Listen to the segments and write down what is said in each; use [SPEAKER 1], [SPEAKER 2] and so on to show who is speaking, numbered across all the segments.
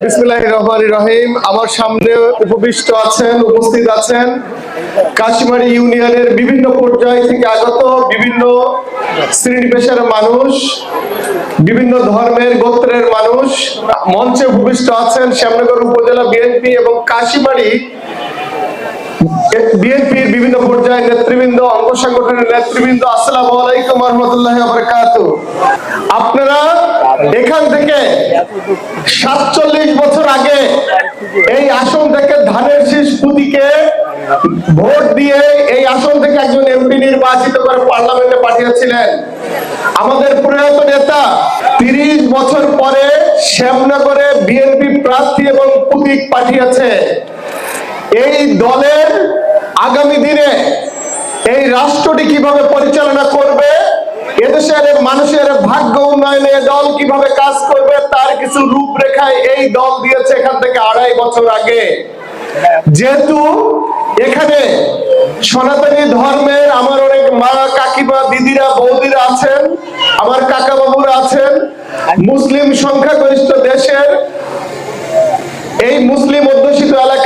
[SPEAKER 1] বিসমিল্লাহ রহমান রহিম। আমার বিভিন্ন পর্যায় শ্যামনগর উপজেলা বিএনপি এবং কাশিমারি বিভিন্ন পর্যায়ের নেতৃবৃন্দ অঙ্গ সংগঠনের নেতৃবৃন্দ, আসসালামু আপনারা এখান থেকে সাতচল্লিশ বছর আগে এই আসন থেকে ধানের শীষ পুতিকে ভোট দিয়ে এই আসন থেকে একজন এমপি নির্বাচিত করে পার্লামেন্টে পাঠিয়েছিলেন। আমাদের প্রয়াত নেতা তিরিশ বছর পরে শ্যামনগরে বিএনপি প্রার্থী এবং প্রতীক পাঠিয়েছে। এই দলের আগামী দিনে এই রাষ্ট্রটি কীভাবে পরিচালনা করবে এদেশের মানুষের ভাগ্য উন্নয়নে দল কীভাবে কাজ করবে তার কিছু রূপরেখায় এই দল দিয়েছে এখান থেকে আড়াই বছর আগে। যেহেতু এখানে সনাতনী ধর্মের আমার অনেক মা কাকিমা, দিদিরা, বৌদিরা আছেন, আমার কাকা বাবুরা আছেন, মুসলিম সংখ্যাগরিষ্ঠ দেশের এই মুসলিম অধ্যুষিত আমার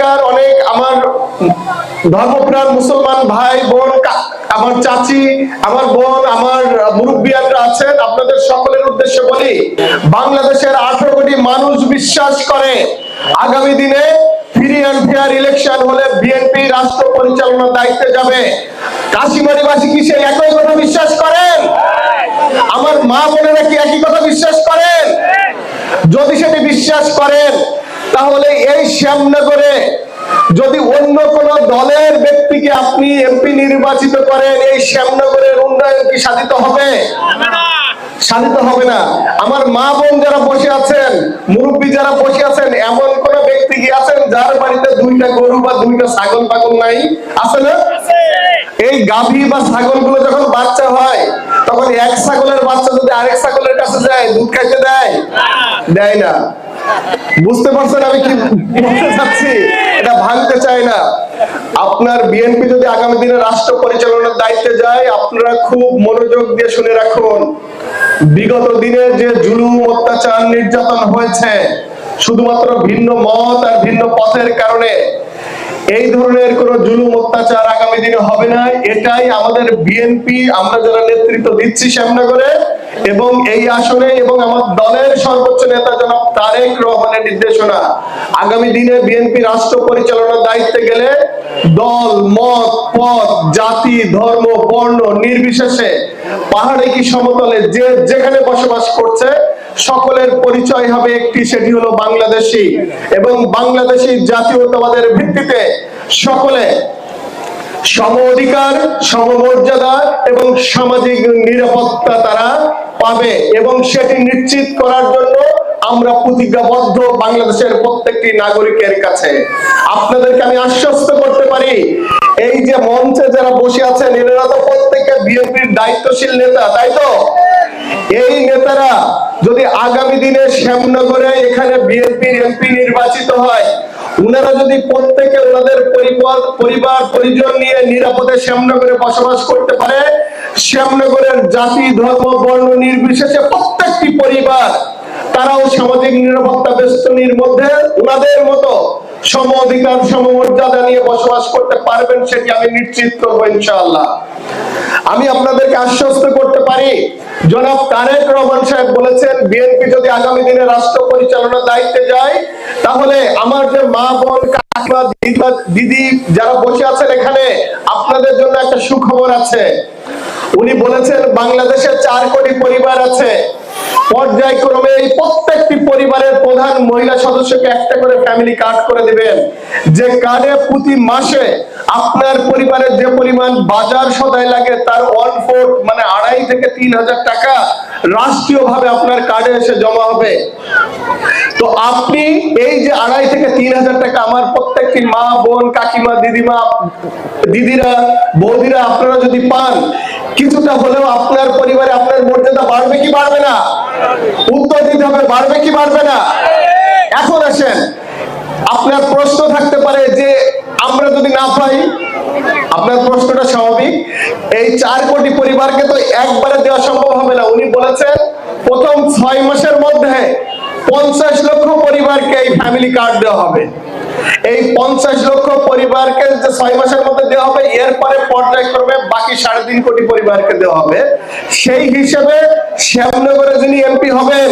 [SPEAKER 1] ধর্মপ্রাণ মুসলমান ভাই, বোন আমার চাচি, আমার বোন, আমার মুরব্বিয়ানরা আছেন, আপনাদের সকলের উদ্দেশ্যে বলি, বাংলাদেশের আঠারো কোটি মানুষ বিশ্বাস করে, আগামী দিনে একই কথা বিশ্বাস করেন? আমার মা কি একই কথা বিশ্বাস করেন? যদি সেটি বিশ্বাস করেন, তাহলে এই শ্যামনগরে যদি অন্য কোন দলের ব্যক্তিকে আপনি এমপি নির্বাচিত করেন, এই শ্যামনগরের উন্নয়ন কি সাধিত হবে? সাধিত হবে না। আমার মা বোন যারা বসে আছেন, মুরব্বী যারা বসে আছেন, এমন কোন ব্যক্তি কি আছেন যার বাড়িতে দুইটা গরু বা দুইটা ছাগল পাগল নাই? আছে না? এই গাভী বা ছাগলগুলো যখন বাচ্চা হয়, তখন এক ছাগলের বাচ্চা যদি আরেক ছাগলের কাছে যায়, দুধ খাইতে দেয়? দেয় না। বুঝতে পারছেন আমি কি বলতে চাচ্ছি? এটা ভাঙতে চাই না। আপনার বিএনপি যদি আগামী দিনে রাষ্ট্র পরিচালনার দায়িত্বে যায়, আপনারা খুব মনোযোগ দিয়ে শুনে রাখুন, বিগত দিনের যে জুলুম, অত্যাচার, নির্যাতন হয়েছে, শুধুমাত্র ভিন্ন মত আর ভিন্ন পথের কারণে, এই ধরনের কোন জুলুম, অত্যাচার আগামী দিনে হবে না। এটাই আমাদের বিএনপি আমরা যারা নেতৃত্ব দিচ্ছি শ্যামনগরে এবং এই আসনে এবং আমার দলের সর্বোচ্চ নেতা জনাব তারেক রহমানের নির্দেশনা। আগামী দিনে বিএনপি রাষ্ট্র পরিচালনার দায়িত্বে গেলে দল, মত, পথ, জাতি, ধর্ম, বর্ণ নির্বিশেষে পাহাড়ে কি সমতলে যে যেখানে বসবাস করছে, সকলের পরিচয় হবে একটি, সেটি হলো বাংলাদেশি। এবং বাংলাদেশি জাতীয়তাবাদের ভিত্তিতে সকলে সম অধিকার, সমমর্যাদা এবং সামাজিক নিরাপত্তা তারা পাবে এবং সেটি নিশ্চিত করার জন্য আমরা প্রতিজ্ঞাবদ্ধ বাংলাদেশের প্রত্যেকটি নাগরিকের কাছে। আপনাদেরকে আমি আশ্বস্ত করতে পারি, এই যে মঞ্চে যারা বসে আছেন, এনারা তো প্রত্যেকে বিএনপির দায়িত্বশীল নেতা, তাই তো? এই নেতারা যদি আগামী দিনে শ্যামনগরে এখানে বিএনপির এমপি নির্বাচিত হয়, উনারা যদি প্রত্যেকে ওনাদের পরিবার পরিবার, পরিজন নিয়ে নিরাপদে শ্যামনগরে বসবাস করতে পারে শ্যামনগরের জাতি, ধর্ম, বর্ণ নির্বিশেষে প্রত্যেকটি পরিবার তারাও সামাজিক নিরাপত্তা বেষ্টনীর মধ্যে ওনাদের মতো সম অধিকার, সমমর্যাদা নিয়ে বসবাস করতে পারবেন সেটি আমি নিশ্চিত করব ইনশাআল্লাহ। আমি আপনাদেরকে আশ্বস্ত করতে পারি, জনাব তারেক রহমান সাহেব বলেছেন, বিএনপি যদি আগামী দিনে রাষ্ট্র পরিচালনার দায়িত্বে যায়, তাহলে আমার যে মা বোন কাকিমা দিদি যারা বসে আছেন এখানে, আপনাদের জন্য একটা সুখবর আছে। উনি বলেছেন বাংলাদেশে চার কোটি পরিবার আছে। পর্যায়ক্রমে এই প্রত্যেকটি পরিবারের প্রধান মহিলা সদস্যকে একটা করে ফ্যামিলি কার্ড করে দিবেন। যে কার্ডে প্রতি মাসে আপনার পরিবারের যে পরিমাণ বাজার সদায় লাগে, তার ওয়ান ফোর্থ মানে আড়াই থেকে তিন হাজার টাকা রাষ্ট্রীয় ভাবে আপনার কার্ডে এসে জমা হবে। তো আপনি এই যে আড়াই থেকে তিন হাজার টাকা আমার প্রত্যেকটি মা, বোন, কাকিমা, দিদিমা, দিদিরা, বৌদিরা আপনারা যদি পান, কিছুটা হলেও আপনার পরিবারে আপনার মর্যাদা বাড়বে কি বাড়বে না? উত্তর দিতে হবে, বাড়বে কি বাড়বে না? এখন আসেন, আপনার প্রশ্ন থাকতে পারে যে আমরা যদি না পাই, আপনার প্রশ্নটা স্বাভাবিক। এই চার কোটি পরিবারকে তো একবারে দেওয়া সম্ভব হবে না, উনি বলেছেন প্রথম ছয় মাসের মধ্যে পঞ্চাশ লক্ষ পরিবারকে এই ফ্যামিলি কার্ড দেওয়া হবে। এই পঞ্চাশ লক্ষ পরিবারকে যে ছয় মাসের মধ্যে দেওয়া হবে, এরপরে পর্যায়ক্রমে বাকি সাড়ে তিন কোটি পরিবারকে দেওয়া হবে। সেই হিসেবে শ্যামনগরে যিনি এমপি হবেন,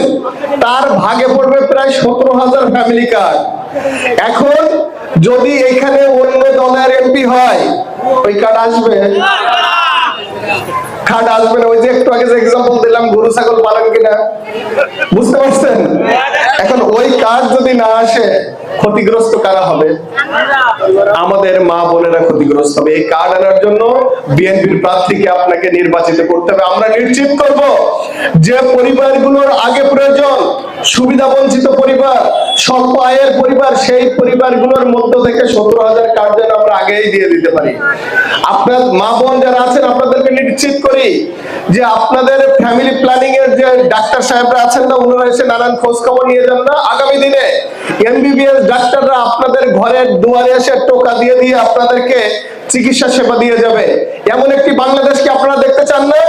[SPEAKER 1] তার ভাগে পড়বে প্রায় সতেরো হাজার ফ্যামিলি কার্ড এখন যদি এখানে অন্য দলের এমপি হয়, ওই কার্ড আসবে? না, ওই যে একটু আগে যে এক্সাম্পল দিলাম, গরু, ছাগল পালন কিনা। বুঝতে পারছেন? এখন ওই কার্ড যদি না আসে, ক্ষতিগ্রস্ত কারা হবে? আমাদের মা বোনেরা ক্ষতিগ্রস্ত হবে। এই কার্ড আনার জন্য বিএনপির প্রার্থীকে আপনাকে নির্বাচিত করতে হবে। আমরা নিশ্চিত করব যে পরিবারগুলোর আগে প্রয়োজন সুবিধা বঞ্চিত পরিবার স্বল্প আয়ের পরিবার সেই পরিবারগুলোর মধ্য থেকে সতেরো হাজার কার্ড যেন আমরা আগেই দিয়ে দিতে পারি। আপনার মা বোন যারা আছেন আপনাদেরকে নিশ্চিত করি যে আপনাদের ফ্যামিলি প্ল্যানিং এর যে ডাক্তার সাহেবরা আছেন না ওনারা এসে নানান খোঁজ খবর নিয়ে যান না। আগামী দিনে এমবিবিএস ডাক্তাররা আপনাদের ঘরের দুয়ারে এসে টোকা দিয়ে দিয়ে আপনাদেরকে চিকিৎসা সেবা দিয়ে যাবে। এমন একটি বাংলাদেশকে আপনারা দেখতে চান না?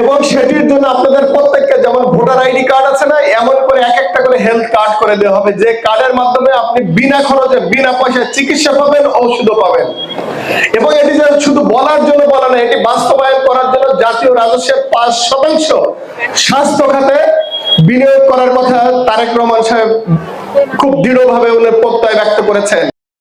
[SPEAKER 1] এবং সেটির জন্য আপনাদের ভোটার আইডি কার্ড আছে না, এমন করে এক একটা করে হেলথ কার্ড করে দেওয়া হবে। যে কার্ডের মাধ্যমে আপনি বিনা খরচে, বিনা পয়সায় চিকিৎসা পাবেন, ঔষধও পাবেন। এবং এটি যে শুধু বলার জন্য বলা না, এটি বাস্তবায়ন করার জন্য জাতীয় রাজস্বের পাঁচ শতাংশ স্বাস্থ্য খাতে বিনিয়োগ করার কথা তারেক রহমান সাহেব খুব দৃঢ়ভাবে উনি প্রত্যয় ব্যক্ত করেছেন।